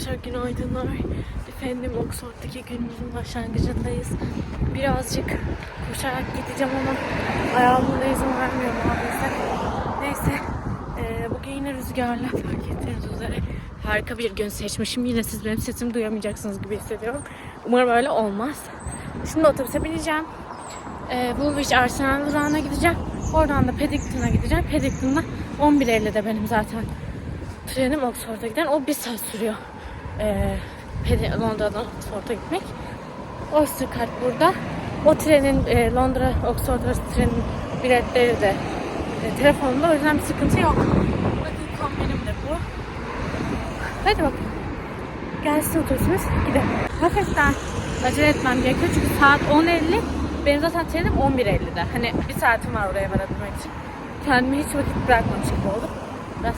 Arkadaşlar günaydınlar. Efendim Oxford'daki günümüzün başlangıcındayız. Birazcık koşarak gideceğim ama ayağımın da izin vermiyor maalesef. Neyse. eee, bugün yine rüzgarla fark ettiğiniz üzere harika bir gün seçmişim. Yine siz benim sesimi duyamayacaksınız gibi hissediyorum. Umarım öyle olmaz. Şimdi otobüse bineceğim. Eee Woolwich Arsenal durağına gideceğim. Oradan da Paddington'a gideceğim. Paddington'da 11.50'de benim zaten trenim Oxford'a giden. O bir saat sürüyor. Pedi- Londra'dan Oxford'a gitmek. Oyster Card burada. O trenin e, Londra Oxford trenin biletleri de e, telefonumda. O yüzden bir sıkıntı yok. Bakın kombinim de bu. Hadi bakalım. Gelsin otobüsümüz gidelim. Hafiften acele etmem gerekiyor çünkü saat 10.50. Benim zaten trenim 11.50'de. Hani bir saatim var oraya varabilmek için. Kendime hiç vakit bırakmamış gibi oldum. Biraz.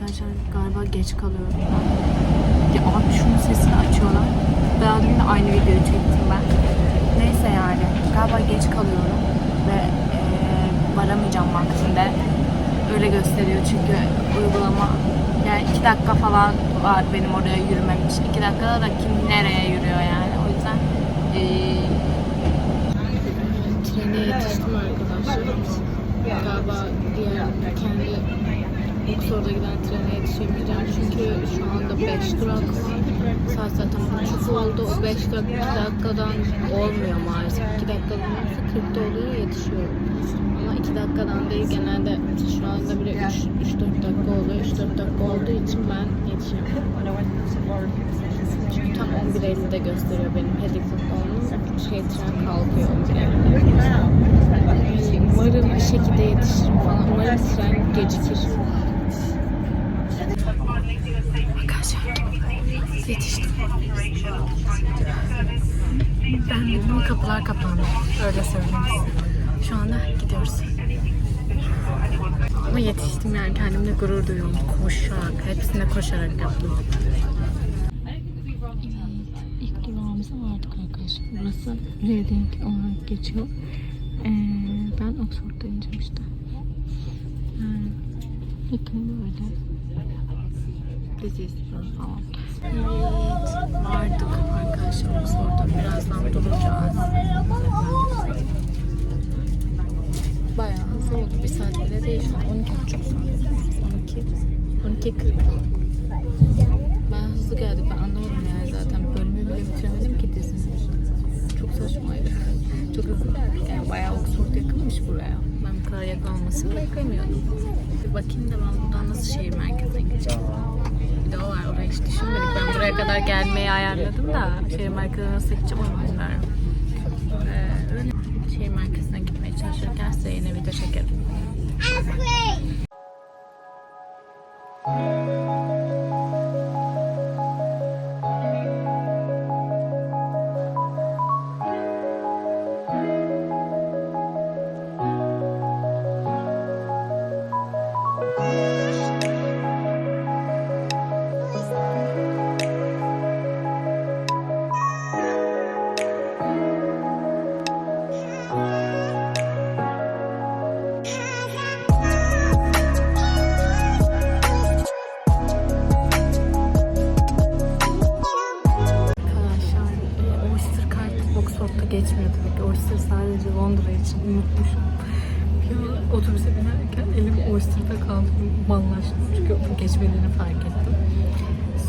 Arkadaşlar galiba geç kalıyorum. Ya abi şunun sesini açıyorlar. Daha dün de aynı videoyu çektim ben. Neyse yani galiba geç kalıyorum ve eee varamayacağım vaktinde. Öyle gösteriyor çünkü uygulama yani iki dakika falan var benim oraya yürümem için. İki dakikada da kim nereye yürüyor yani. O yüzden eee trene yetiştim arkadaşlar. Galiba diğer kendi Oxford'a giden trene yetişemeyeceğim çünkü şu anda 5 durak var. Saat zaten buçuk oldu. O 5 dakikadan olmuyor maalesef. 2 dakikadan olursa 40'da oluyor yetişiyorum. Ama 2 dakikadan değil genelde şu anda bile 3-4 dakika oluyor. 3-4 dakika olduğu için ben yetişemiyorum. Çünkü tam 11.50'de gösteriyor benim onun şey tren kalkıyor 11.50'de. Umarım bir şekilde yetişirim falan. Umarım tren gecikir. Yetiştim. Ben dedim kapılar kapandı. Öyle söyleyeyim. Şu anda gidiyoruz. Ama yetiştim yani kendimle gurur duyuyorum. Koşarak, hepsine koşarak yaptım. İlk durağımıza vardık arkadaşlar. Burası Reading olarak geçiyor. Ee, ben Oxford'da ineceğim işte. Yakın böyle. Leziz falan. Evet, vardık arkadaşlar Oxford'da. Birazdan duracağız. Bayağı hızlı oldu. Bir saat bile değil şu an. 12 buçuk saat. 12. 12 40. Bayağı hızlı geldik. Ben anlamadım yani zaten. Bölümü bile bitiremedim ki dizinin. Çok saçmaydı. Çok hızlı. Yani bayağı Oxford yakınmış buraya. Ben bu yakın olmasını beklemiyordum. Bir bakayım da ben buradan nasıl şehir merkezine gideceğim. Bir de o var. Orayı hiç düşünmedik. Ben buraya kadar gelmeyi ayarladım da şehir merkezine nasıl gideceğim onu bilmiyorum. Ee, şehir merkezine gitmeye çalışırken size yine video çekerim. Geçmiyor tabii ki. Oyster sadece Londra için unutmuşum. Ya otobüse binerken elim Oyster'da kaldı. Mallaştım çünkü geçmediğini fark ettim.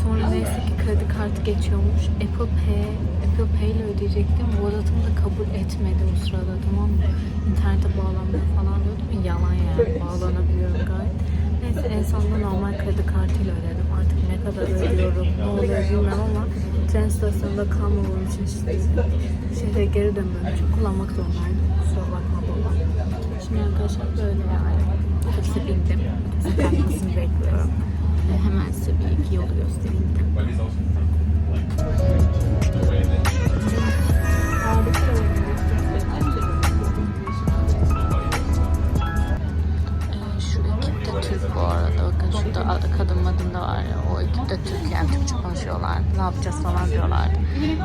Sonra neyse ki kredi kartı geçiyormuş. Apple Pay, Apple Pay ile ödeyecektim. Vodatım da kabul etmedi o sırada tamam mı? İnternete bağlanmıyor falan diyordum. Yalan yani bağlanabiliyorum gayet. Neyse en sonunda normal kredi kartıyla ödedim. Artık ne kadar ödüyorum, ne oluyor bilmem ama tren istasyonunda kalmamam için işte şehre geri dönmem için kullanmak zorundaydım. Kusura bakma baba. Şimdi arkadaşlar böyle yani. Otobüse bindim. Otobüse bekliyorum. Ve hemen size bir iki yolu göstereyim. Ee, şu ekip de Türk bu arada. Bakın şurada kadın madın da var. O ekip de Türk yani Türkçe konuşuyorlar. Ne yapacağız falan diyorlardı.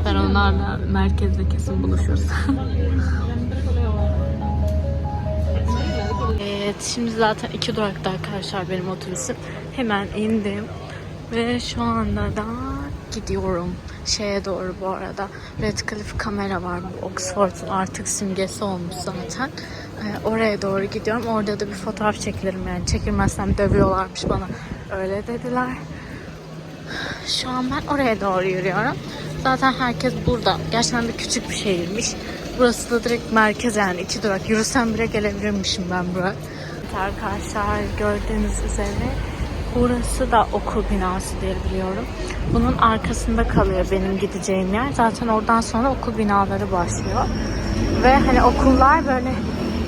Ben onlarla merkezde kesin buluşuruz. Evet şimdi zaten iki durakta arkadaşlar benim otobüsüm. Hemen indim. Ve şu anda da gidiyorum şeye doğru bu arada. Redcliffe kamera var. Bu Oxford'un artık simgesi olmuş zaten. Ee, oraya doğru gidiyorum. Orada da bir fotoğraf çekilirim yani. Çekilmezsem dövüyorlarmış bana. Öyle dediler. Şu an ben oraya doğru yürüyorum. Zaten herkes burada. Gerçekten bir küçük bir şehirmiş. Burası da direkt merkez yani iki durak. Yürüsem bile gelebilirmişim ben buraya. Arkadaşlar gördüğünüz üzere burası da okul binası diye biliyorum. Bunun arkasında kalıyor benim gideceğim yer. Zaten oradan sonra okul binaları başlıyor. Ve hani okullar böyle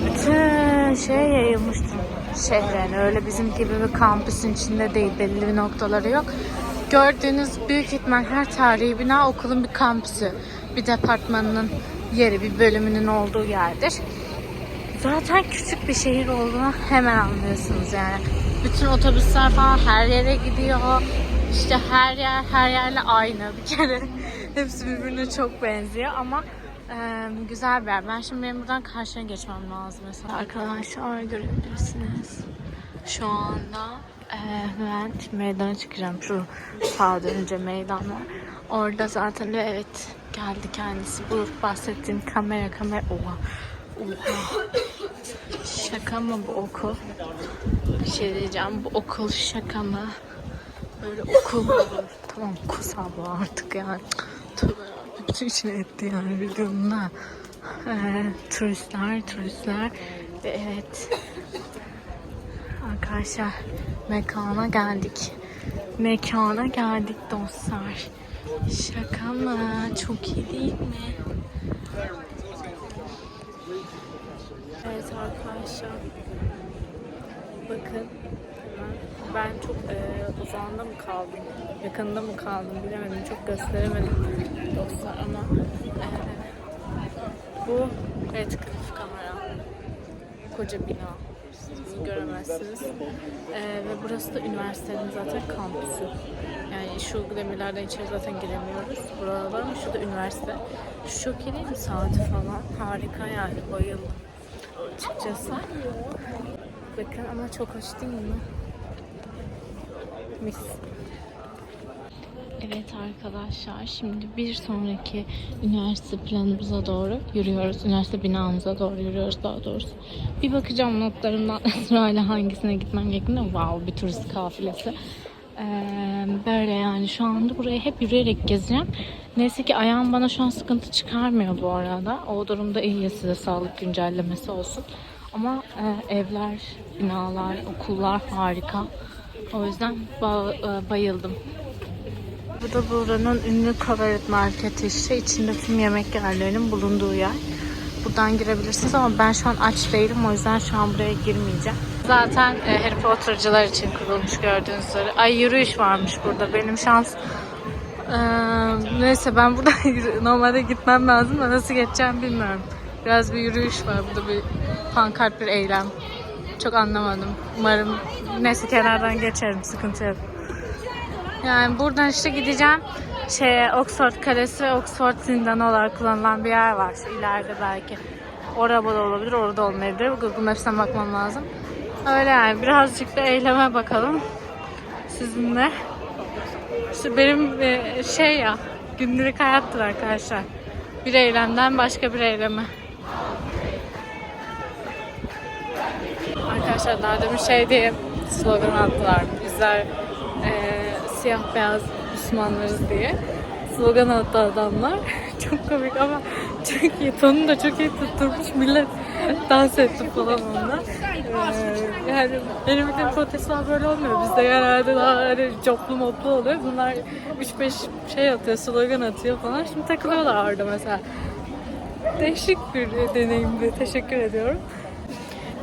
bütün şey yayılmıştır şehre. Yani öyle bizim gibi bir kampüsün içinde değil. Belli bir noktaları yok. Gördüğünüz büyük ihtimal her tarihi bina okulun bir kampüsü. Bir departmanının yeri, bir bölümünün olduğu yerdir. Zaten küçük bir şehir olduğunu hemen anlıyorsunuz yani. Bütün otobüsler falan her yere gidiyor. İşte her yer her yerle aynı bir kere. Hepsi birbirine çok benziyor ama e, güzel bir yer. Ben şimdi benim buradan karşıya geçmem lazım mesela. Arkadaşlar görebilirsiniz. Şu anda e, ben meydana çıkacağım. Şu sağa dönünce meydan var. Orada zaten evet geldi kendisi. Bu bahsettiğim kamera kamera. Oha. Oha. Şaka mı bu okul? Bir şey diyeceğim. Bu okul şaka mı? Böyle okul mu? Tamam kus abla artık yani. Tövbe bütün içine etti yani videomda. Ee, turistler, turistler. Ve evet. Arkadaşlar mekana geldik. Mekana geldik dostlar. Şaka mı? Çok iyi değil mi? Evet arkadaşlar. Bakın. Ben çok e, uzağında mı kaldım? Yakında mı kaldım bilemedim. Çok gösteremedim dostlar ama e, bu Redcliffe kamera. Koca bina. Siz göremezsiniz. E, ve burası da üniversitenin zaten kampüsü. Yani şu demirlerden içeri zaten giremiyoruz. Buralar mı? Şu da üniversite. Şu çok? Saati falan. Harika yani. Bayıldım açıkçası. Bakın ama çok hoş değil mi? Mis. Evet arkadaşlar şimdi bir sonraki üniversite planımıza doğru yürüyoruz. Üniversite binamıza doğru yürüyoruz daha doğrusu. Bir bakacağım notlarımdan sırayla hangisine gitmem gerektiğinde wow bir turist kafilesi. Ee, böyle yani şu anda burayı hep yürüyerek gezeceğim. Neyse ki ayağım bana şu an sıkıntı çıkarmıyor bu arada. O durumda iyi size sağlık güncellemesi olsun. Ama e, evler, binalar, okullar harika. O yüzden ba- e, bayıldım. Bu da buranın ünlü Kavaret Marketi işte. içinde tüm yemek yerlerinin bulunduğu yer. Buradan girebilirsiniz ama ben şu an aç değilim. O yüzden şu an buraya girmeyeceğim. Zaten e, Harry Potter'cılar için kurulmuş gördüğünüz üzere. Ay yürüyüş varmış burada. Benim şans ee, neyse ben burada normalde gitmem lazım da nasıl geçeceğim bilmiyorum. Biraz bir yürüyüş var. Burada bir pankart bir eylem. Çok anlamadım. Umarım neyse kenardan geçerim. Sıkıntı yok. Yani buradan işte gideceğim. Şeye, Oxford Kalesi ve Oxford Zindanı olarak kullanılan bir yer var. İleride belki. Orada da olabilir, orada olmayabilir. Google Maps'ten bakmam lazım. Öyle yani. Birazcık da eyleme bakalım. Sizinle. İşte benim e, şey ya, günlük hayattır arkadaşlar. Bir eylemden başka bir eyleme. Arkadaşlar daha demin şey diye slogan attılar. Bizler e, siyah beyaz Müslümanlarız diye. Slogan attı adamlar. çok komik ama çok iyi. Tonu da çok iyi tutturmuş. Millet dans etti falan onunla. Ee, yani benim bildiğim protestolar böyle olmuyor. Bizde genelde daha hani coplu moplu oluyor. Bunlar 3-5 şey atıyor, slogan atıyor falan. Şimdi takılıyorlar orada mesela. Değişik bir deneyimdi. Teşekkür ediyorum.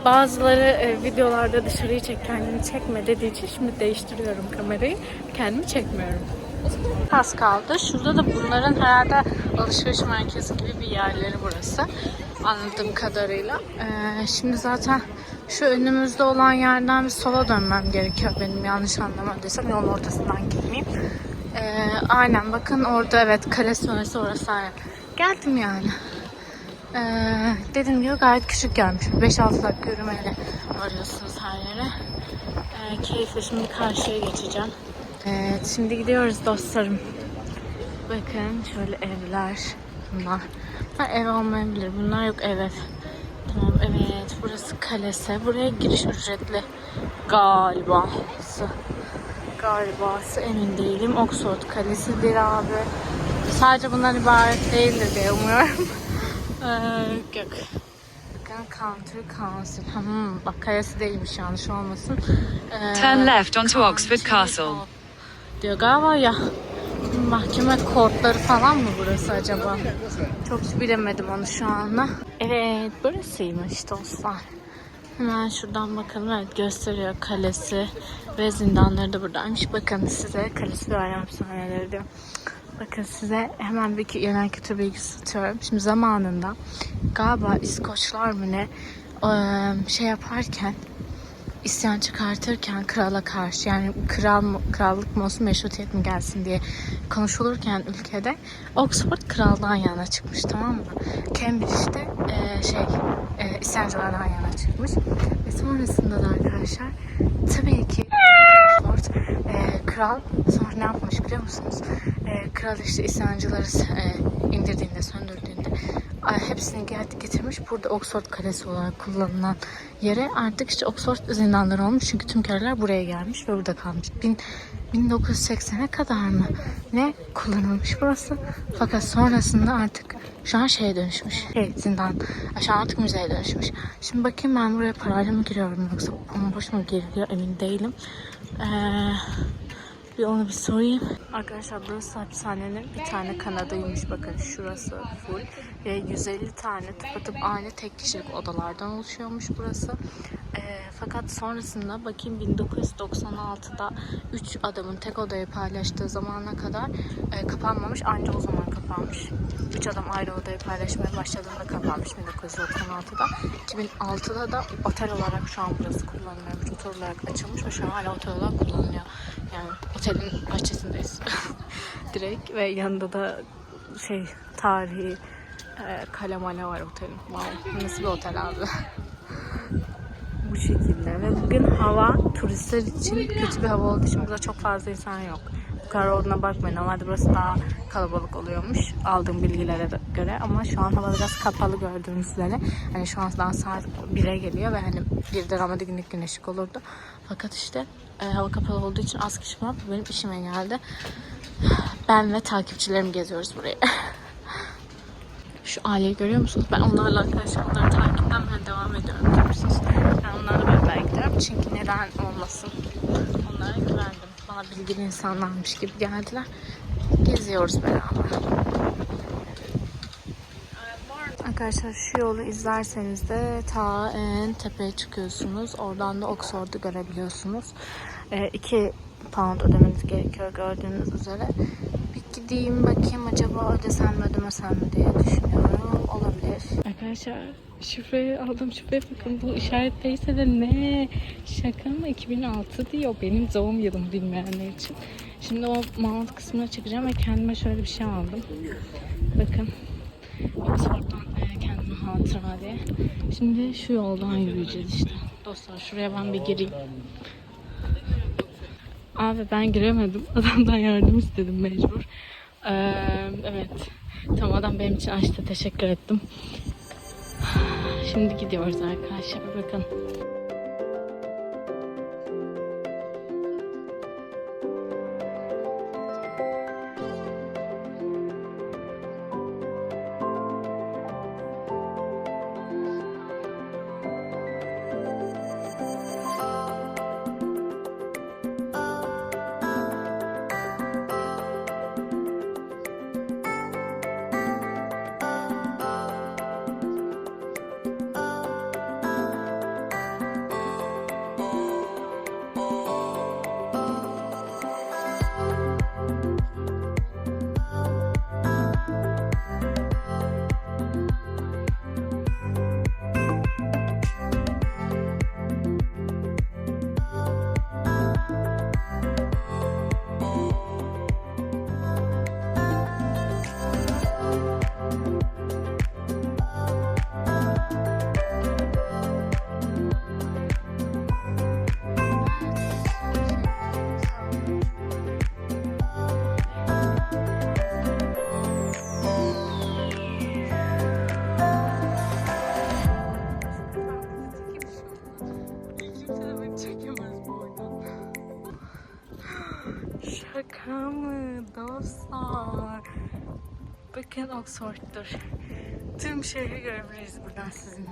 Bazıları e, videolarda dışarıyı çek, kendini çekme dediği için şimdi değiştiriyorum kamerayı. Kendimi çekmiyorum. Az kaldı. Şurada da bunların herhalde alışveriş merkezi gibi bir yerleri burası. Anladığım kadarıyla. Ee, şimdi zaten şu önümüzde olan yerden bir sola dönmem gerekiyor benim yanlış anlamadıysam. Yolun ortasından gitmeyeyim. Ee, aynen bakın orada evet kale sonrası orası aynen. Geldim yani. Ee, dediğim gibi gayet küçük gelmiş. 5-6 dakika yürümeyle varıyorsunuz her yere. Ee, keyifli şimdi karşıya geçeceğim. Evet şimdi gidiyoruz dostlarım. Bakın şöyle evler bunlar. Ha, ev olmayabilir. Bunlar yok ev ev. Tamam evet burası kalesi. Buraya giriş ücretli galiba. Galibası emin değilim. Oxford Kalesi'dir abi. Sadece bundan ibaret değildir diye umuyorum. ee, yok. Country Council. Hmm, bak kalesi değilmiş yanlış olmasın. Ee, Turn left onto Oxford Castle. Diyor galiba ya. Mahkeme kortları falan mı burası acaba? Çok bilemedim onu şu anda. Evet burasıymış dostlar. Hemen şuradan bakalım. Evet gösteriyor kalesi ve zindanları da buradaymış. Bakın size kalesi ve ayağım sahneleri diyor. Bakın size hemen bir genel kültür bilgisi atıyorum. Şimdi zamanında galiba İskoçlar mı ne şey yaparken isyan çıkartırken krala karşı yani kral krallık mı olsun meşrutiyet mi gelsin diye konuşulurken ülkede Oxford kraldan yana çıkmış tamam mı? Cambridge'de e, şey e, isyancılardan yana çıkmış ve sonrasında da arkadaşlar tabii ki Oxford e, kral sonra ne yapmış biliyor musunuz? Kral işte isyancıları e, indirdiğinde söndürdüğünde hepsini get- getirmiş burada Oxford Kalesi olarak kullanılan yere artık işte Oxford zindanları olmuş çünkü tüm köleler buraya gelmiş ve burada kalmış. Bin, 1980'e kadar mı ne kullanılmış burası fakat sonrasında artık şu an şeye dönüşmüş. Şey, zindan. Şu an artık müzeye dönüşmüş. Şimdi bakayım ben buraya parayla mı giriyorum yoksa bomboş mu giriliyor emin değilim. Eee bir onu bir sorayım. Arkadaşlar burası hapishanenin bir tane kanadıymış. Bakın şurası full. Ve 150 tane tıpatıp aynı tek kişilik odalardan oluşuyormuş burası. Ee, fakat sonrasında bakayım 1996'da 3 adamın tek odayı paylaştığı zamana kadar e, kapanmamış. Anca o zaman kapanmış. 3 adam ayrı odayı paylaşmaya başladığında kapanmış 1996'da. 2006'da da otel olarak şu an burası kullanılıyormuş. Otel olarak açılmış ve şu an hala otel olarak kullanılıyor. Yani otelin bahçesindeyiz. Direkt ve yanında da şey tarihi e, kale male var otelin. Wow. Nasıl bir otel abi? Bu şekilde ve bugün hava turistler için kötü bir hava olduğu için burada çok fazla insan yok. Bu kadar olduğuna bakmayın. Normalde burası daha kalabalık oluyormuş aldığım bilgilere göre ama şu an hava biraz kapalı gördüğünüz üzere. Hani şu an daha saat 1'e geliyor ve hani birde normalde günlük güneşlik olurdu. Fakat işte e, hava kapalı olduğu için az kişi var. Bu benim işime geldi. Ben ve takipçilerim geziyoruz burayı. Şu aileyi görüyor musunuz? Ben onlarla arkadaşlar onları takipten ben devam ediyorum biliyor musunuz? Ben onlarla beraber gidiyorum. Çünkü neden olmasın? Onlara güvendim. Bana bilgili insanlarmış gibi geldiler. Geziyoruz beraber. Arkadaşlar şu yolu izlerseniz de ta en tepeye çıkıyorsunuz. Oradan da Oxford'u görebiliyorsunuz. 2 pound ödemeniz gerekiyor gördüğünüz üzere. Bir gideyim bakayım acaba ödesem mi ödemesem mi diye düşünüyorum. Olabilir. Arkadaşlar şifreyi aldım. Şifreye bakın bu işaretteyse de ne? Şaka mı? 2006 diyor. Benim doğum yılım bilmeyenler için. Şimdi o mount kısmına çıkacağım ve kendime şöyle bir şey aldım. Bakın. Oxford'dan e, hatıra diye. Şimdi şu yoldan yürüyeceğiz işte. Dostlar şuraya ben bir gireyim. Abi ben giremedim. Adamdan yardım istedim mecbur. Ee, evet. Tam adam benim için açtı. Teşekkür ettim. Şimdi gidiyoruz arkadaşlar. Bakın. Bakın Oxford'dur. Tüm şehri görebiliriz buradan sizinle.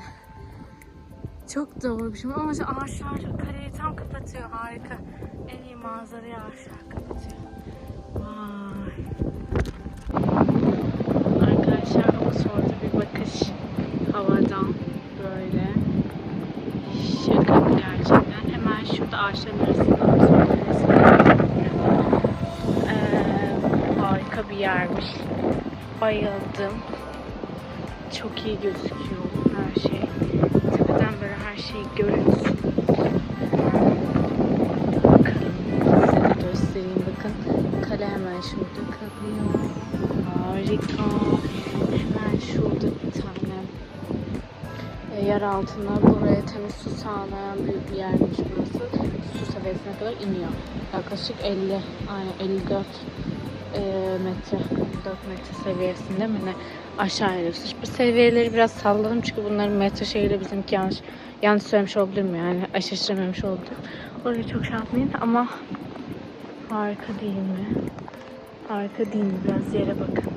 Çok doğru bir şey ama şu ağaçlar kaleyi tam kapatıyor. Harika. En iyi manzarayı ağaçlar kapatıyor. Vay. Arkadaşlar Oxford'a bir bakış havadan böyle. Şaka gerçekten. Hemen şurada ağaçların arasında Oxford Kalesi var. Ee, harika bir yermiş. Bayıldım. Çok iyi gözüküyor her şey. Tepeden böyle her şeyi görüyorsun. Bakın. Size göstereyim bakın. Kale hemen şurada kalıyor. Harika. Hemen şurada bir tane e, yer altına buraya temiz su sağlayan büyük bir yermiş burası. Su seviyesine kadar iniyor. Yaklaşık 50, aynen 54 e, metre, 54 metre seviyesinde mi ne aşağı iniyorsun. Bu seviyeleri biraz salladım çünkü bunların metre şeyiyle bizimki yanlış yanlış söylemiş olabilirim yani aşıştırmamış oldum. Orayı çok şey yapmayın ama harika değil mi? Harika değil mi? Biraz yere bakın.